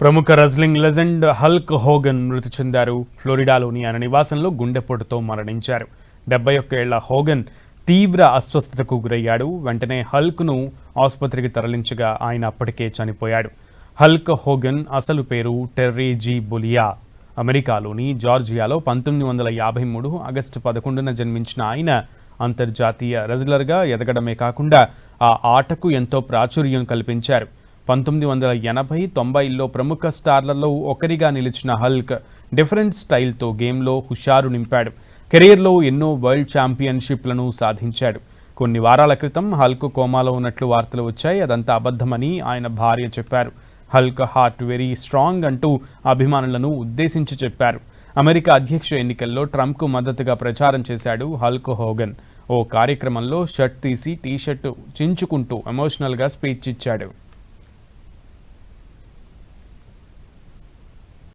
ప్రముఖ wrestling legend Hulk Hogan మృతి చెందారు. ఫ్లోరిడాలోని ఆయన నివాసంలో గుండెపోటుతో మరణించారు. డెబ్బై ఒక్క ఏళ్ళ హోగన్ తీవ్ర అస్వస్థతకు గురయ్యాడు. వెంటనే హల్క్ను ఆసుపత్రికి తరలించగా ఆయన అప్పటికే చనిపోయాడు. హల్క్ హోగన్ అసలు పేరు టెర్రీ జీ బులియా. అమెరికాలోని జార్జియాలో పంతొమ్మిది వందల యాభై మూడు ఆగస్టు పదకొండున జన్మించిన ఆయన అంతర్జాతీయ రెజ్లర్గా ఎదగడమే కాకుండా ఆ ఆటకు ఎంతో ప్రాచుర్యం కల్పించారు. పంతొమ్మిది వందల ఎనభై తొంభైల్లో ప్రముఖ స్టార్లలో ఒకరిగా నిలిచిన హల్క్ డిఫరెంట్ స్టైల్తో గేమ్లో హుషారు నింపాడు. కెరీర్లో ఎన్నో వరల్డ్ ఛాంపియన్షిప్లను సాధించాడు. కొన్ని వారాల క్రితం హల్క్ కోమాలో ఉన్నట్లు వార్తలు వచ్చాయి. అదంతా అబద్ధమని ఆయన భార్య చెప్పారు. హల్క్ హార్ట్ వెరీ స్ట్రాంగ్ అంటూ అభిమానులను ఉద్దేశించి చెప్పారు. అమెరికా అధ్యక్ష ఎన్నికల్లో ట్రంప్కు మద్దతుగా ప్రచారం చేశాడు హల్క్ హోగన్. ఓ కార్యక్రమంలో షర్ట్ తీసి టీ షర్టు చించుకుంటూ ఎమోషనల్గా స్పీచ్ ఇచ్చాడు.